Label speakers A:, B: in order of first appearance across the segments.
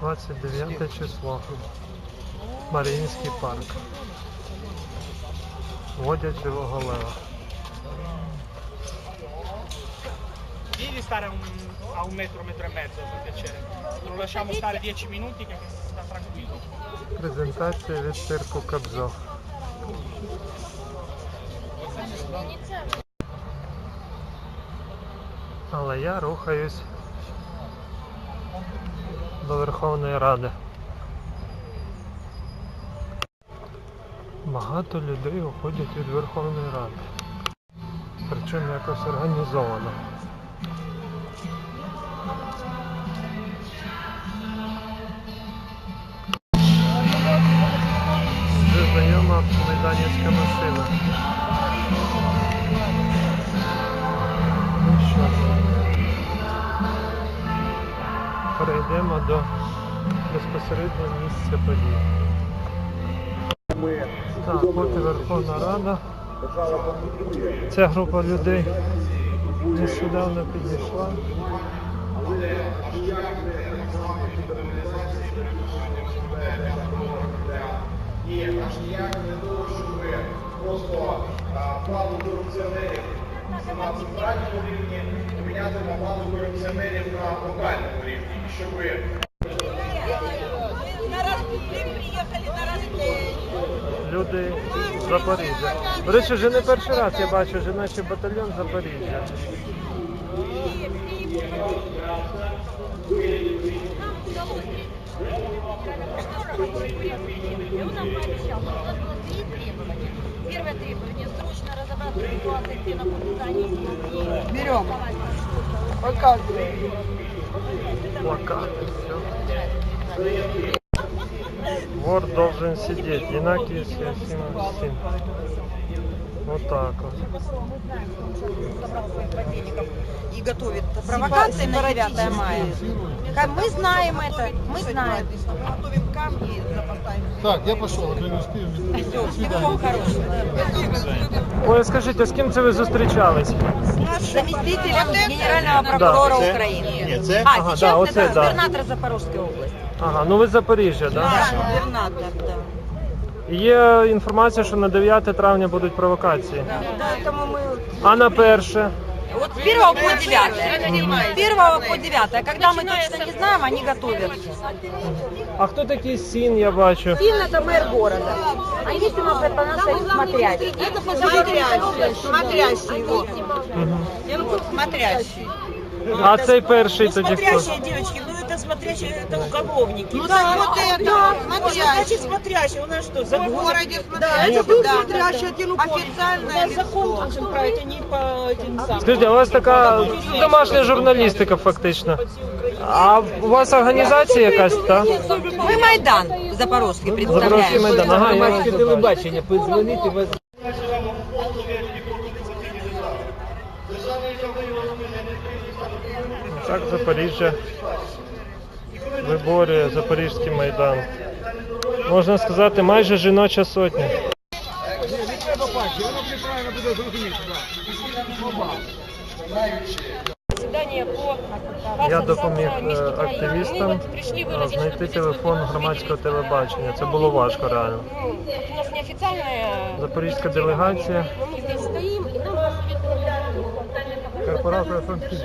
A: 29 число. Маріїнський парк. Водять живого лева.
B: Di stare a un, a un metro, metro e mezzo per piacere. Lo lasciamo stare 10 minuti che sta tranquillo.
A: Презентація від цирку Кобзо. Але я рухаюсь до Верховної Ради. Багато людей уходять від Верховної Ради. Причому якось організовано. Вже знайома майданівська машина. Перейдемо до безпосередньо місця подій. Так, от Верховна Рада. Ця група людей нещодавно підійшла.
C: Аж ніяк не того, щоб просто владу корупціонерів на центральному рівні поміняти на владу корупціонерів на локальному щоб
D: Рождество.
A: Люди з Запоріжжя. До речі, вже не перший раз я бачу жіночий батальйон Запоріжжя.
E: У нас было три требования. Первое требование – срочно разобраться в ситуации, где находятся они.
D: Берем.
E: голосовать.
A: Плакаты, все. Вор должен сидеть, всем всем. Вот так вот
D: собрал своих подельников и готовит провокации на 9 мая. Как Мы знаем это, мы знаем. Мы готовим камни и запасаем.
F: Так, я пошел, а то не успею.
D: Все, всего хорошего.
A: Ой, скажіть, а з ким це ви зустрічались?
D: Заместителем генерального прокурора
F: Це?
D: України.
F: Ні, це?
D: А,
A: Ага,
D: сейчас
A: да,
D: это
A: вот это, да.
D: губернатор Запорожской области.
A: Ага, ну ви з Запоріжжя, да?
D: губернатор, да.
A: Є інформація, що на 9 травня будуть провокації.
D: Поэтому мы
A: А на перше?
D: Вот с 1 по 9. С 1 по 9. А когда мы точно не знаем, они готовят.
A: А хто такий сін, я бачу?
D: Син это мэр города. А есть у нас это наши смотрящие. Это смотрящие. Смотрящие его.
A: Мгм.
D: Смотрящие.
A: А цей перший тоді хто?
G: Смотрящие девочки, ну это смотрящие, это уголовники.
D: Ну да, вот это,
G: Что
D: смотрящие.
G: значит смотрящие? У нас что,
D: В
G: закон?
D: городе
G: Да, это
D: смотрящие.
G: был
D: Да,
G: смотрящий один
D: У
G: Официальный
D: нас
G: закон должен править, а не по этим самым.
A: Скажіть, а у вас така домашня журналістика фактично. А у вас організація якась, так?
D: Мы Майдан Запорожский
A: Запорозький
D: представляем.
A: майдан. Ага, я вас
H: телебачення, подзвонити вас.
A: Так, Запоріжжя виборює Запорізький майдан. Можна сказати, майже жіноча сотня. Я допоміг е, активістам знайти телефон громадського телебачення. Це було важко реально. Запорізька делегація. Корпорація «Франківськ».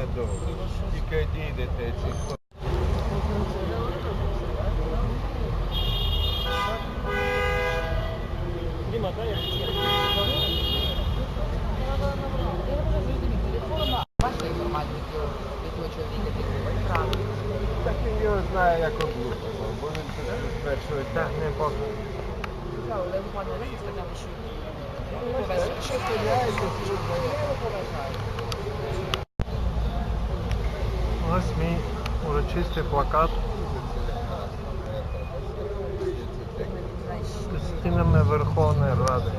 F: годить. Ненадовго. Тільки дійдете ці
I: Ваша інформація від цього чоловіка,
J: Так він його знає, як облупимо, бо він з першого дня.
A: Так, не похуй.
J: Що стріляєте, що
A: Ось мій урочистий плакат з стінами Верховної Ради.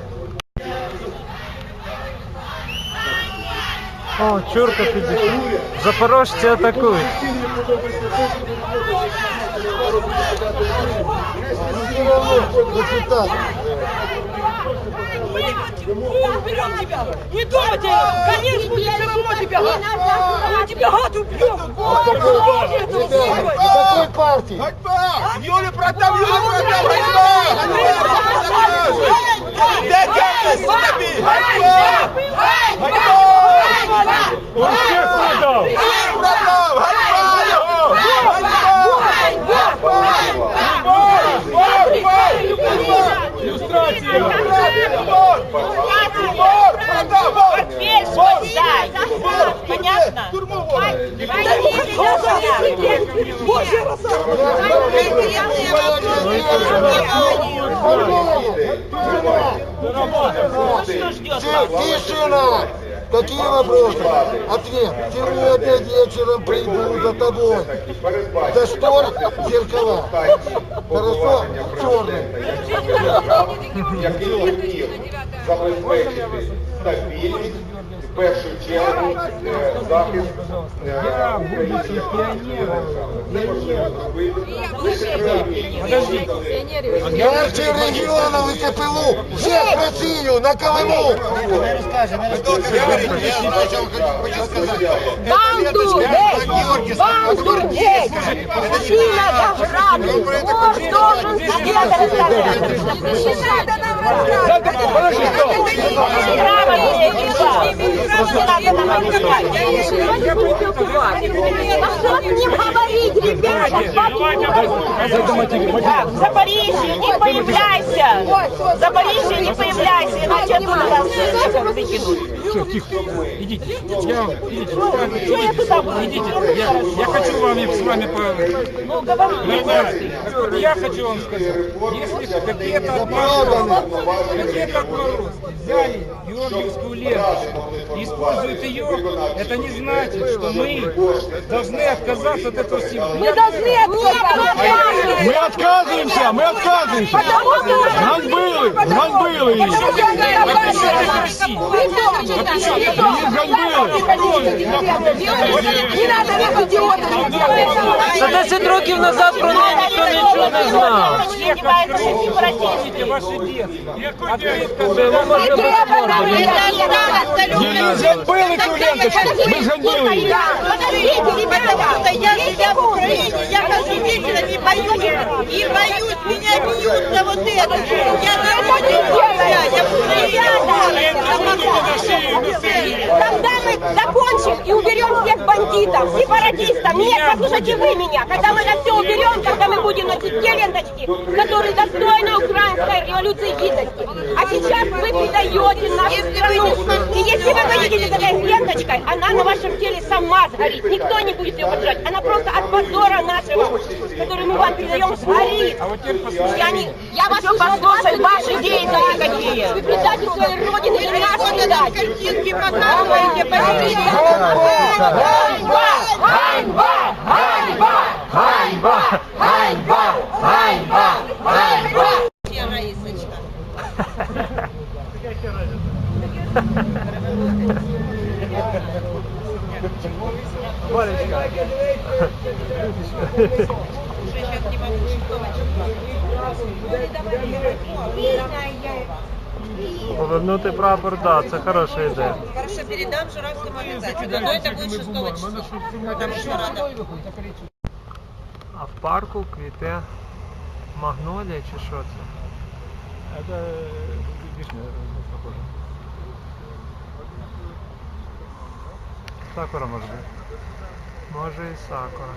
A: О, чурка підійшла. Запорожці атакують.
G: Уберем тебя! Не думайте! Конечно, мы все равно тебя! Мы тебя гад убьем!
J: Какой партии?
C: Юлі Протав, Юлі Протав, Де дякую тобі?
A: Он
G: Понятно? Что ждет вас?
J: Тишина! Какие вопросы? Ответ. В тюрьму опять вечером приду за тобой. За штор зеркала. Хорошо? Черный.
C: який хотів забезпечити стабільність, в першу чергу е, захист е, українських Неможливо зробити лише
J: Ярче регіону і КПУ. Всех Росію на Колыму.
K: Банду геть! Банду геть! Сильно заграду! Мор должен свет рассказать! Не надо нам рассказывать!
G: Грамотные ребята! Не надо нам объяснять!
K: А что мне говорить, ребята?
G: Так, в Запоріжжі не появляйся! В Запоріжжі не появляйся, иначе оттуда вас всех выкинут.
L: Идите. Я, идите.
G: Что я туда буду?
L: Идите. Я, я хочу вам с вами поговорить.
G: Ну, говори.
L: Я хочу вам сказать, если какие-то отморозки, какие-то отморозки взяли Георгиевскую ленточку и используют ее, это не значит, что мы должны отказаться от этого всего.
K: Мы должны отказаться!
J: Мы отказываемся, мы отказываемся. Ганьбили, ганьбили їх.
K: Не надо нам идиотами
A: За 10 років назад про неї ніхто нічого не знав.
G: Занимается сепаратисты.
L: Ваши детки. Открытка
A: Це йому можна бути морду.
J: Ми зганьбили
G: Я живя в Украине, я хожу вечером и боюсь, и боюсь, меня бьют за вот это. Я на работе я, я в Украине.
K: Когда мы закончим и уберем всех бандитов, сепаратистов, нет, послушайте вы меня, когда мы это все уберем, когда мы будем носить те ленточки, которые достойны украинской революции гидности. А сейчас вы предаете нашу страну. И если вы с этой ленточкой, она на вашем теле сама сгорит. Никто не будет ее поджать. Она просто от позора нашего, который мы вам передаем, сгорит. Я, не, я вас послушаю, ваши деятели какие. Вы предатель своей родины и нас предатель. Картинки показываете, Ганьба! Ганьба! Ганьба! Ганьба! Ганьба! Ганьба! Ганьба!
A: Повернути прапор, да, це хороша ідея.
G: Хорошо, передам Журавскому обязательно. Но это будет 6 числа. Потому что надо.
A: А в парку квіте магнолія чи що це?
J: Это вишня похоже.
A: Сакура може бути. Може і сакура.